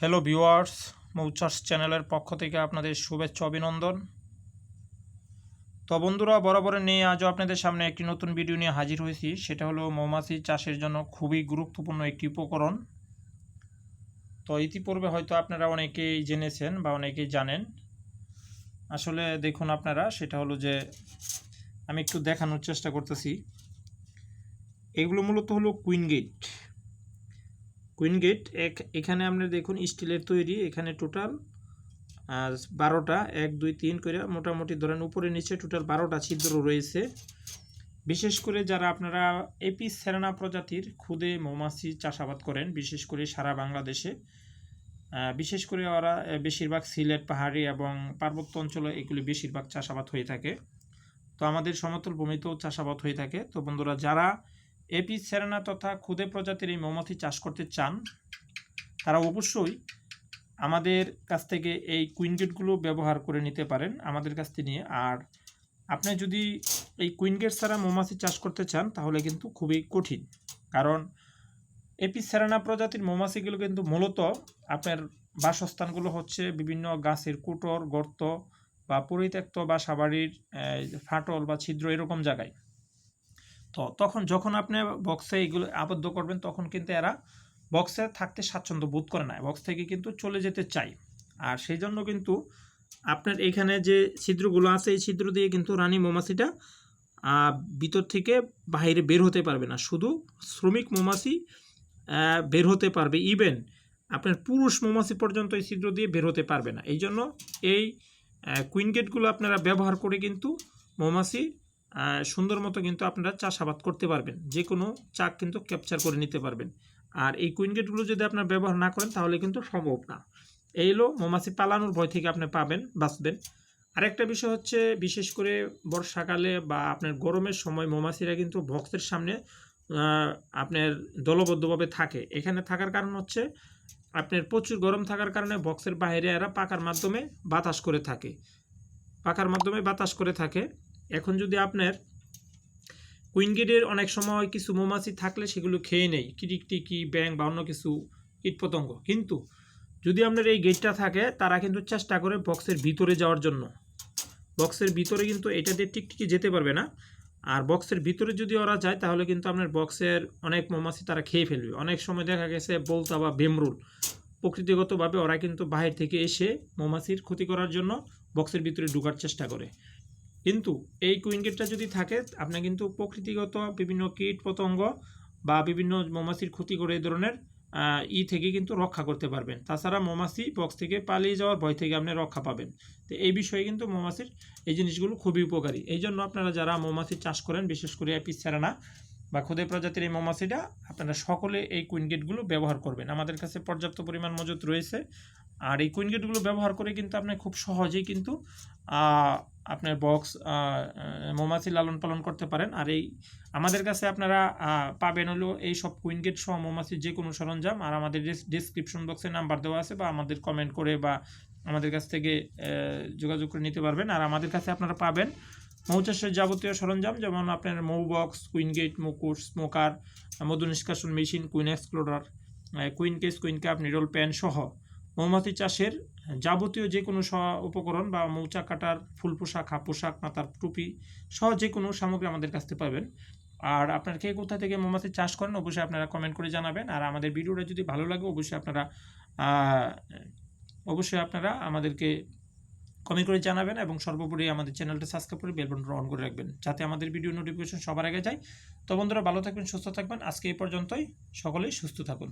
Hello viewers মৌচার্স চ্যানেলের পক্ষ থেকে আপনাদের শুভেচ্ছা, অভিনন্দন। তো বন্ধুরা বরাবর নিয়ে আজও আপনাদের সামনে একটি নতুন ভিডিও নিয়ে হাজির হয়েছি। সেটা হলো মৌমাছি চাষের জন্য খুবই গুরুত্বপূর্ণ একটি উপকরণ। তো ইতিপূর্বে হয়তো আপনারা অনেকেই জেনেছেন বা অনেকেই জানেন। আসলে দেখুন আপনারা, সেটা হলো যে আমি একটু দেখানোর চেষ্টা করতেছি। এগুলো মূলত হলো কুইন গেট। কুইন গেট এক, এখানে আপনি দেখুন স্টিলের তৈরি, এখানে টোটাল বারোটা, এক, দুই, তিন করে মোটামুটি ধরেন উপরে নিচে টোটাল বারোটা ছিদ্র রয়েছে। বিশেষ করে যারা আপনারা এপি সেরানা প্রজাতির খুদে মৌমাছি চাষাবাদ করেন, বিশেষ করে সারা বাংলাদেশে বিশেষ করে ওরা বেশিরভাগ সিলেট, পাহাড়ি এবং পার্বত্য অঞ্চলে এগুলি বেশিরভাগ চাষাবাদ হয়ে থাকে। তো আমাদের সমতল ভূমিতেও চাষাবাদ হয়ে থাকে। তো বন্ধুরা, যারা এপি সেরেনা তথা খুদে প্রজাতির এই মৌমাছি চাষ করতে চান, তারা অবশ্যই আমাদের কাছ থেকে এই কুইনগেটগুলো ব্যবহার করে নিতে পারেন আমাদের কাছ থেকে নিয়ে। আর আপনি যদি এই কুইনগেট ছাড়া মৌমাছি চাষ করতে চান, তাহলে কিন্তু খুবই কঠিন। কারণ এপি সেরানা প্রজাতির মৌমাছিগুলো কিন্তু মূলত আপনার বাসস্থানগুলো হচ্ছে বিভিন্ন গাছের কুটর, গর্ত বা পরিত্যক্ত বা সাবাড়ির ফাটল বা ছিদ্র এরকম জায়গায়। তো তখন যখন আপনি বক্সে এগুলো আবদ্ধ করবেন, তখন কিন্তু এরা বক্সে থাকতে স্বাচ্ছন্দ্য বোধ করে না। বক্স থেকে কিন্তু চলে যেতে চাই আর সেই জন্য কিন্তু আপনার এখানে যে ছিদ্রগুলো আছে, এই ছিদ্র দিয়ে কিন্তু রানী মৌমাছিটা ভিতর থেকে বাইরে বের হতে পারবে না। শুধু শ্রমিক মৌমাছি বের হতে পারবে। ইভেন আপনার পুরুষ মৌমাছি পর্যন্ত এই ছিদ্র দিয়ে বের হতে পারবে না। এই জন্য এই কুইন গেটগুলো আপনারা ব্যবহার করে কিন্তু মৌমাছি সুন্দর মতো কিন্তু আপনারা চাষাবাদ করতে পারবেন। যে কোনো চাক কিন্তু ক্যাপচার করে নিতে পারবেন। আর এই কুইন গেটগুলো যদি আপনার ব্যবহার না করেন, তাহলে কিন্তু সম্ভব না। এই হলো মৌমাছি পালানোর ভয় থেকে আপনি পাবেন, বাঁচবেন। আরেকটা বিষয় হচ্ছে, বিশেষ করে বর্ষাকালে বা আপনার গরমের সময় মৌমাছিরা কিন্তু বক্সের সামনে আপনার দলবদ্ধভাবে থাকে। এখানে থাকার কারণ হচ্ছে, আপনার প্রচুর গরম থাকার কারণে বক্সের বাইরে এরা পাকার মাধ্যমে বাতাস করে থাকে। পাকার মাধ্যমে বাতাস করে থাকে। এখন যদি আপনার কুইনগেটের অনেক সময় কিছু মৌমাছি থাকলে সেগুলো খেয়ে নেই কিটিকটিকি ব্যাং বা অন্য কিছু কীটপতঙ্গ। কিন্তু যদি আপনার এই গেটটা থাকে, তারা কিন্তু চেষ্টা করে বক্সের ভিতরে যাওয়ার জন্য। বক্সের ভিতরে কিন্তু এটা দিয়ে টিকটিকি যেতে পারবে না। আর বক্সের ভিতরে যদি ওরা যায়, তাহলে কিন্তু আপনার বক্সের অনেক মৌমাছি তারা খেয়ে ফেলবে। অনেক সময় দেখা গেছে বলতা বা বেমরুল প্রকৃতিগতভাবে ওরা কিন্তু বাহির থেকে এসে মৌমাছির ক্ষতি করার জন্য বক্সের ভিতরে ঢোকার চেষ্টা করে। কিন্তু এই কুইনগেটটা যদি থাকে আপনি কিন্তু প্রকৃতিগত বিভিন্ন কীট পতঙ্গ বা বিভিন্ন মৌমাছির ক্ষতি করে এই ধরনের ই থেকে কিন্তু রক্ষা করতে পারবেন। তাছাড়া মৌমাছি বক্স থেকে পালিয়ে যাওয়ার ভয় থেকে আপনি রক্ষা পাবেন। তো এই বিষয়ে কিন্তু মৌমাছির এই জিনিসগুলো খুবই উপকারী। এই জন্য আপনারা যারা মৌমাছি চাষ করেন, বিশেষ করে অ্যাপিস না বা খুদে প্রজাতির এই মৌমাছিটা, আপনারা সকলে এই কুইনগেটগুলো ব্যবহার করবেন। আমাদের কাছে পর্যাপ্ত পরিমাণ মজুত রয়েছে। আর এই কুইনগেটগুলো ব্যবহার করে কিন্তু আপনি খুব সহজেই কিন্তু আপনার বক্স মৌমাছি লালন পালন করতে পারেন। আর এই আমাদের কাছে আপনারা পাবেন হলো এই সব কুইনগেট সহ মৌমাছির যে কোনো সরঞ্জাম। আর আমাদের ডিসক্রিপশন বক্সে নাম্বার দেওয়া আছে বা আমাদের কমেন্ট করে বা আমাদের কাছ থেকে যোগাযোগ করে নিতে পারবেন। আর আমাদের কাছে আপনারা পাবেন মৌচাষের যাবতীয় সরঞ্জাম, যেমন আপনার মৌ বক্স, কুইন গেট, মুকুট, স্মোকার মধু নিষ্কাশন machine, queen explorer queen case, queen cup needle pan সহ। মৌমাছি চাষের যাবতীয় যে কোনো উপকরণ বা মৌচা কাটার ফুল পোশাক, হাফ পোশাক, মাথার টুপি সহ যে কোনো সামগ্রী আমাদের কাছ থেকে পাবেন। আর আপনার কে কোথা থেকে মৌমাছি চাষ করেন অবশ্যই আপনারা কমেন্ট করে জানাবেন। আর আমাদের ভিডিওটা যদি ভালো লাগে অবশ্যই আপনারা অবশ্যই আপনারা আমাদেরকে কমেন্ট করে জানাবেন এবং সর্বোপরি আমাদের চ্যানেলটা সাবস্ক্রাইব করে বেল অন করে রাখবেন যাতে আমাদের ভিডিও নোটিফিকেশন সবার আগে যায়। তো বন্ধুরা ভালো থাকবেন, সুস্থ থাকবেন। আজকে এই পর্যন্তই। সকলেই সুস্থ থাকুন।